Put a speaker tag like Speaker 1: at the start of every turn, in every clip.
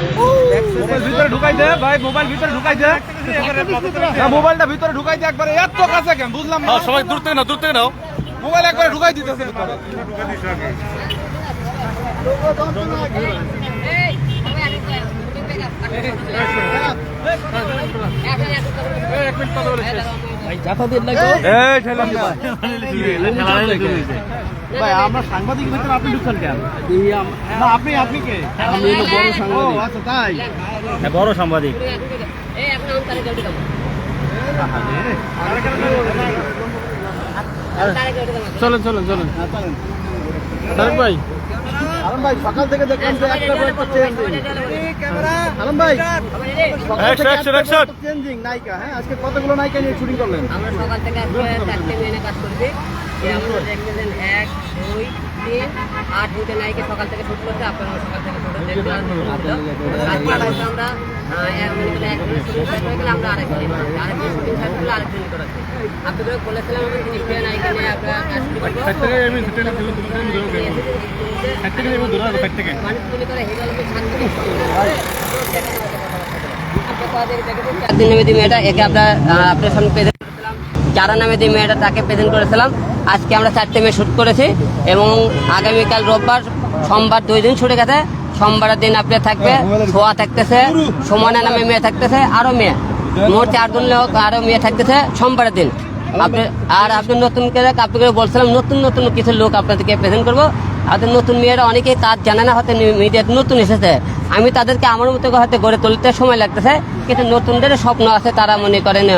Speaker 1: Mobile ভিতরে ঢুকাই দে ভাই মোবাইল ভিতরে ঢুকাই দে না মোবাইলটা ভিতরে ঢুকাই দে একবারে এত কাছে কেন বুঝলাম না
Speaker 2: সবাই দূর থেকে নাও দূর থেকে নাও
Speaker 1: মোবাইল একবারে ঢুকাই দিতেছে ভিতরে এই।
Speaker 3: ভাই আমরা সাংবাদিক ভিতরে আপনি ঢুকছেন কেন? না আপনি আপনি কে? আমি বড় সাংবাদিক। আচ্ছা তাই।
Speaker 2: বড় সাংবাদিক।
Speaker 3: চলেন চলেন চলেন। তারেক ভাই। ভাই সকাল থেকে দেখলাম যে একটা আলম ভাই। চেঞ্জিং নায়িকা হ্যাঁ? আজকে কতগুলো নায়িকা নিয়ে শুটিং করলেন?
Speaker 4: আমরা সকাল থেকে আজকে চারটে মেনে কাজ করছি আমরা দেখতেছেন এক দুই তিন আট দুইটা নাইকে সকাল থেকে শুট করছে আপনারা সকাল থেকে শুট দেখতে আজকে আমরা আহ, এক মিনিট এক মিনিট শুটিং শেষ চারদিন নামে মেয়েটা একে আমরা আপনার সামনে প্রেজেন্ট করেছিলাম যারা নামে দিয়ে মেয়েটা তাকে প্রেজেন্ট করেছিলাম আজকে আমরা চারটে মেয়ে শ্যুট করেছি এবং আগামীকাল রোববার সোমবার দুই দিন ছুটে গেছে সোমবারের দিন আপনার থাকবে সোয়া থাকতেছে সমানা নামে মেয়ে থাকতেছে আরও মেয়ে মোট চারজন লোক আরও মেয়ে থাকতেছে সোমবারের দিন আপনি আর আপনি নতুন করে আপনাকে বলছিলাম, নতুন নতুন কিছু লোক আপনাদেরকে প্রেজেন্ট করব। আপনাদের নতুন মেয়েরা অনেকেই কাজ জানে না, হয়তো মিডিয়াতে নতুন এসেছে। আমি তাদেরকে আমার মতো হয়তো গড়ে তুলতে সময় লাগতেছে, কিন্তু নতুনদের স্বপ্ন আছে, তারা মনে করেন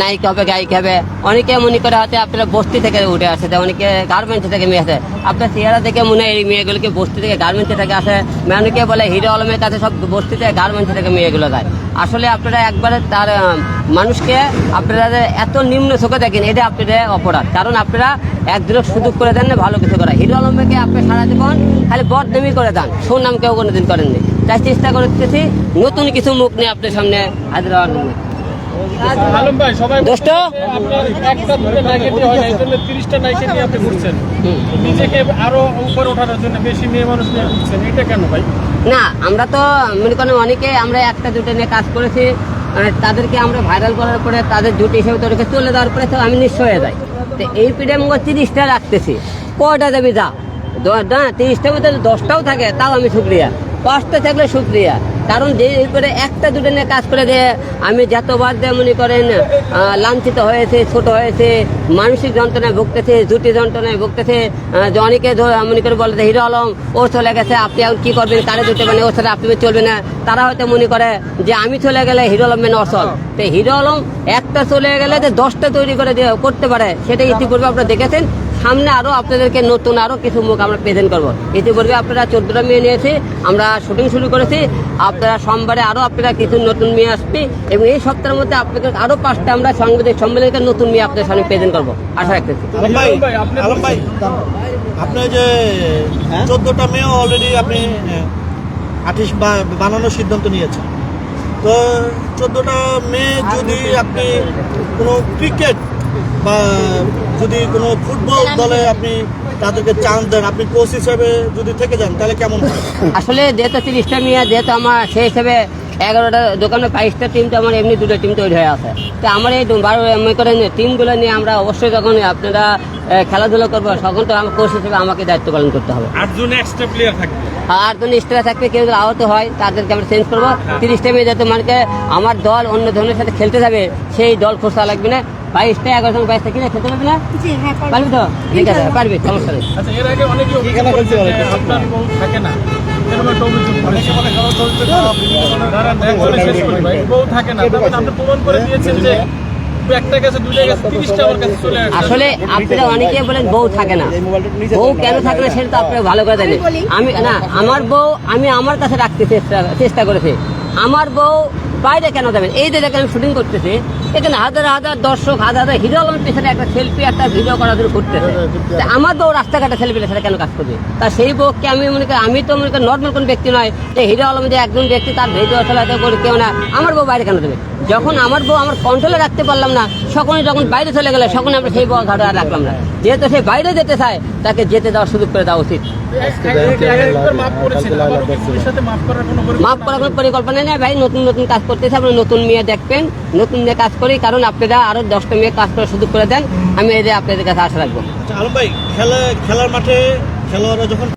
Speaker 4: নায়িকা হবে, গায়িকা হবে। অনেকে মনে করে হয়তো আপনারা বস্তি থেকে উঠে আসে অনেকে গার্মেন্টস থেকে মেয়ে আসে আপনার চেহারা দেখে মনে হয় এই মেয়েগুলোকে বস্তি থেকে গার্মেন্টস থেকে আসে। অনেকে বলে, হিরো আলমের কাছে সব বস্তি থেকে গার্মেন্টস থেকে মেয়েগুলো যায়। আসলে আপনারা একবারে তার মানুষকে আপনারা এত নিম্ন চোখে দেখেন, এটা আপনাদের অপরাধ। কারণ আপনারা একদিনও সুযোগ করে দেন না, ভালো কিছু করা হিরো আলমকে আপনি সারা জীবন খালি বদনামি করে দেন। সুনাম কেউ কোনোদিন করেননি। তাই চেষ্টা করতেছি, নতুন কিছু মুখ নিয়ে আপনার সামনে হাজির হওয়ার
Speaker 3: আলম ভাই সবাই
Speaker 4: দোস্ত
Speaker 3: আপনার একটা দুটো নায়িকা হয় না এই জন্য তিরিশটা নায়িকা নিয়ে আপনি ঘুরছেন। নিজেকে আরও উপরে ওঠানোর জন্য বেশি মেয়ে মানুষ নিয়ে ঘুরছেন এটা কেন ভাই?
Speaker 4: না আমরা তো মনে করেন অনেকে আমরা একটা দুটো নিয়ে কাজ করেছি মানে তাদেরকে আমরা ভাইরাল করার পরে তাদের জুটি হিসেবে তোদেরকে চলে দেওয়ার পরে তো আমি নিঃস্ব হয়ে যাই। তো এই পিঠে মুখ তিরিশটা রাখতেছি। কয়টা দেবি যা? তিরিশটার মধ্যে দশটাও থাকে তাও আমি শুক্রিয়া পাঁচটা থাকলে শুক্রিয়া কারণ যে করে একটা দুটো নিয়ে কাজ করে দিয়ে আমি যতবার দিয়ে মনে করেন লাঞ্ছিত হয়েছে ছোট হয়েছে মানসিক যন্ত্রণায় ভুগতেছে জুটি যন্ত্রণায় ভুগতেছে যে অনেকে মনে করে বলে যে হিরো আলম ও চলে গেছে আপনি এখন কি করবেন? কারে দিতে পারেন ওর সাথে আপনি চলবে না। তারা হয়তো মনে করে যে আমি চলে গেলে হিরো আলম মেন অসল। তো হিরো আলম একটা চলে গেলে যে দশটা তৈরি করে করতে পারে সেটা ইতিপূর্বে আপনারা দেখেছেন। সামনে আরও আপনাদেরকে নতুন আরও কিছু মুখ আমরা প্রেজেন্ট করব। ইতিপূর্বে আপনারা চোদ্দটা মেয়ে নিয়েছি, আমরা শুটিং শুরু করেছি। আপনারা সোমবারে আরও আপনারা কিছু নতুন মেয়ে আসবে এবং এই সপ্তাহের মধ্যে আপনাদের আরও পাঁচটা আমরা সাংবাদিক সম্মেলনে নতুন মেয়ে আপনাদের সামনে প্রেজেন্ট করব। আশা রাখতেছি।
Speaker 5: ভাই আপনি যে চোদ্দটা মেয়ে অলরেডি আপনি আর্টিস্ট বানানোর সিদ্ধান্ত নিয়েছেন। তো চোদ্দটা মেয়ে যদি আপনি কোনো ক্রিকেট বা যদি কোনো ফুটবল দলে আপনি তাদেরকে চান্স দেন আপনি কোচ হিসেবে যদি থেকে যান তাহলে কেমন
Speaker 4: আসলে যেহেতু তিরিশটা মেয়ে যেহেতু আমার সেই হিসেবে এগারোটা দোকানে বাইশটা টিম তো আমার এমনি দুটো টিম তৈরি হয়ে আছে। তো আমার এই বারো মনে করেন টিমগুলো নিয়ে আমরা অবশ্যই যখন আপনারা খেলাধুলা করব তখন তো আমার কোচ হিসেবে আমাকে দায়িত্ব পালন করতে হবে।
Speaker 3: আটজন এক্সট্রা প্লেয়ার থাকবে।
Speaker 4: আর তো স্ট্রা থাকবে কেউ যদি আহত হয় তাদেরকে আমরা চেঞ্জ করব। তিরিশটা মেয়ে যাতে মানে আমার দল অন্য ধরনের সাথে খেলতে যাবে সেই দল খোঁজা লাগবে না। বাইশটা এগারো জন বাইশটা কিনে খেলতে পারবি না? পারবি। তো? ঠিক আছে পারবি সমস্যা নেই।
Speaker 3: আচ্ছা এর আগে অনেকে অভিযোগ করেছে আপনার বউ থাকে না এরকম একটা অভিযোগ করেছে। দাঁড়ান, একজনে শেষ করি ভাই। বউ থাকে না তখন আপনি প্রমাণ করে দিয়েছেন যে একটা গেছে দুইটা গেছে তিরিশটা আমার কাছে চলে আসছে।
Speaker 4: আসলে আপনারা অনেকে বলেন বউ থাকে না। বউ কেন থাকে না সেটা তো আপনারা ভালো করে জানেন। আমি না আমার বউ আমি আমার কাছে রাখতে চেষ্টা চেষ্টা করেছি। আমার বউ বাইরে কেন যাবেন? এই যে দেখেন আমি শুটিং করতেছি। এখানে হাজার হাজার দর্শক হাজার হাজার হিরো আলমের পেছনে একটা সেলফি একটা ভিডিও করার জন্য ঘুরতেছে তা আমার বউ রাস্তাঘাটে সেলফি সেটা কেন কাজ করবে? তা সেই বউকে আমি মনে করি আমি তো মনে করি নর্মাল কোন ব্যক্তি নয়। যে হিরো আলম যে একজন ব্যক্তি তার ভিডিও চালাতে করে কেউ না। আমার বউ বাইরে কেন দেবে? যখন আমার বউ আমার কন্ট্রোলে রাখতে পারলাম না সকলে যখন বাইরে চলে গেলে তখন আমরা সেই বউ ঘাটা রাখলাম না। যেহেতু সে বাইরে যেতে চায় তাকে যেতে দেওয়ার সুযোগ করে দেওয়া উচিত।
Speaker 3: মাফ করার কোনো পরিকল্পনা
Speaker 4: নেই। ভাই নতুন নতুন কাজ করতেছে আপনি নতুন মেয়ে দেখবেন। নতুন মেয়ে কাজ করি, কারণ আপনারা আরও দশটা মেয়ে কাজ করার সুযোগ করে দেন, আমি এই যে আপনাদের কাছে আশা রাখব।
Speaker 5: আলম ভাই, খেলা খেলার মাঠে খেলোয়াড়রা যখন